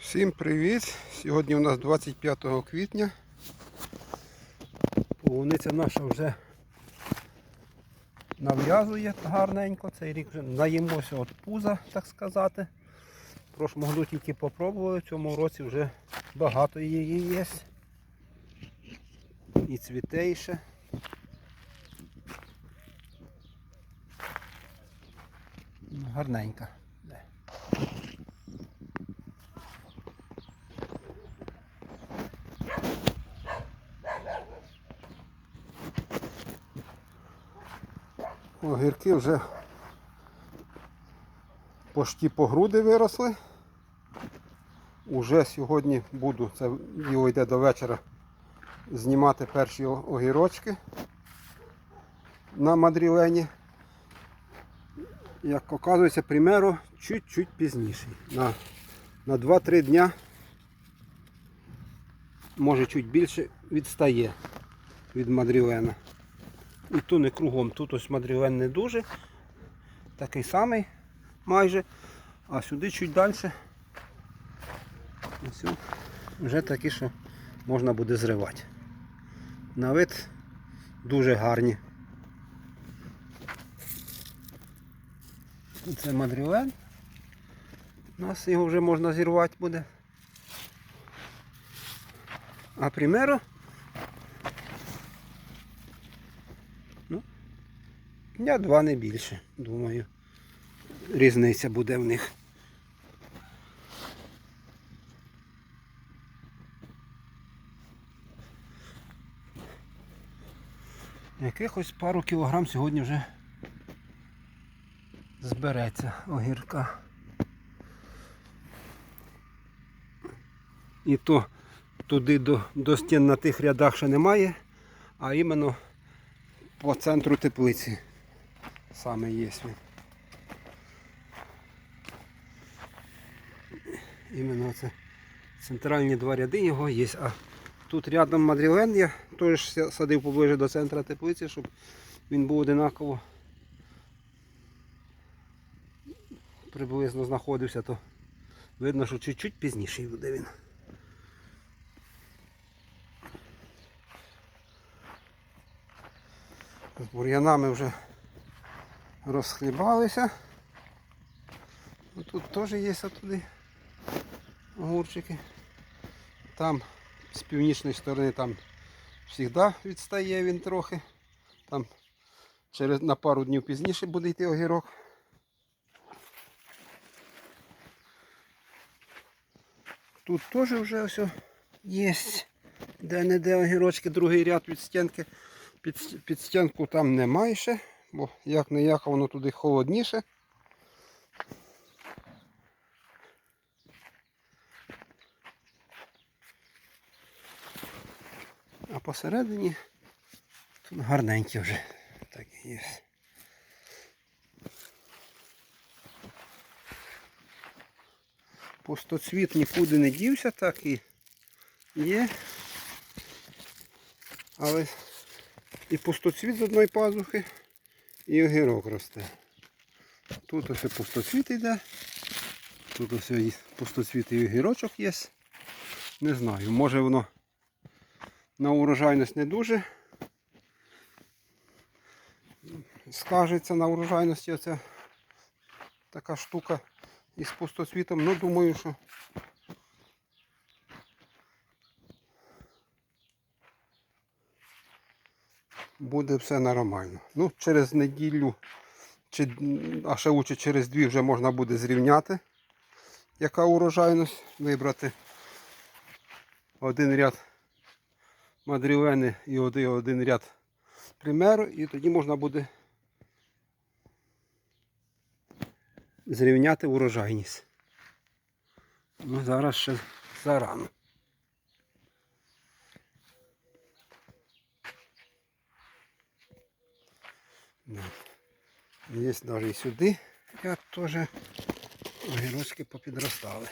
Всім привіт! Сьогодні у нас 25 квітня. Полуниця наша вже нав'язує гарненько. Цей рік вже наїмося від пуза, так сказати. Прошлому году тільки попробували, в цьому році вже багато її є. І цвітейше. Гарненька. Огірки вже почти по груди виросли. Уже сьогодні буду, це відео йде до вечора, знімати перші огірочки на мадрілені. Як оказується, примеру, чуть-чуть пізніше. На, на 2-3 дня, може чуть більше, відстає від мадрілена. І то не кругом. Тут ось мадрілен не дуже. Такий самий майже. А сюди чуть далі. Ось вже такі, що можна буде зривати. На вид дуже гарні. Це мадрілен. У нас його вже можна зірвати буде. А примеру Дня два не більше, думаю. Різниця буде в них. Якихось пару кілограм сьогодні вже збереться огірка. І то туди до, до стін на тих рядах ще немає, а іменно по центру теплиці саме є. Іменно це центральні два ряди його є. А тут рядом мадрілен я теж садив поближе до центра теплиці, щоб він був одинаково приблизно знаходився, то видно, що чуть-чуть пізніший буде він. З бур'янами вже розхлібалися. Тут теж є туди огурчики. Там з північної сторони там завжди відстає він трохи. Там через на пару днів пізніше буде йти огірок. Тут теж вже все є. Де-не-де огірочки, другий ряд від стінки. Під, під стінку там немає ще, бо як не як воно туди холодніше. А посередині тут гарненькі вже так і є. Пустоцвіт нікуди не дівся, так і є. Але і пустоцвіт з одної пазухи, і огірок росте. Тут ось пустоцвіт йде. Тут ось пустоцвіт і огірочок є. Не знаю, може воно на урожайність не дуже скажеться на урожайності оця така штука із пустоцвітом. Ну думаю, що буде все нормально. Ну, через неділю, чи, а ще лучше через дві вже можна буде зрівняти, яка урожайність, вибрати один ряд мадрілени і один ряд примеру, і тоді можна буде зрівняти урожайність. Ну, зараз ще зарано. Да. даже і сюди, я тоже огірочки попідростали.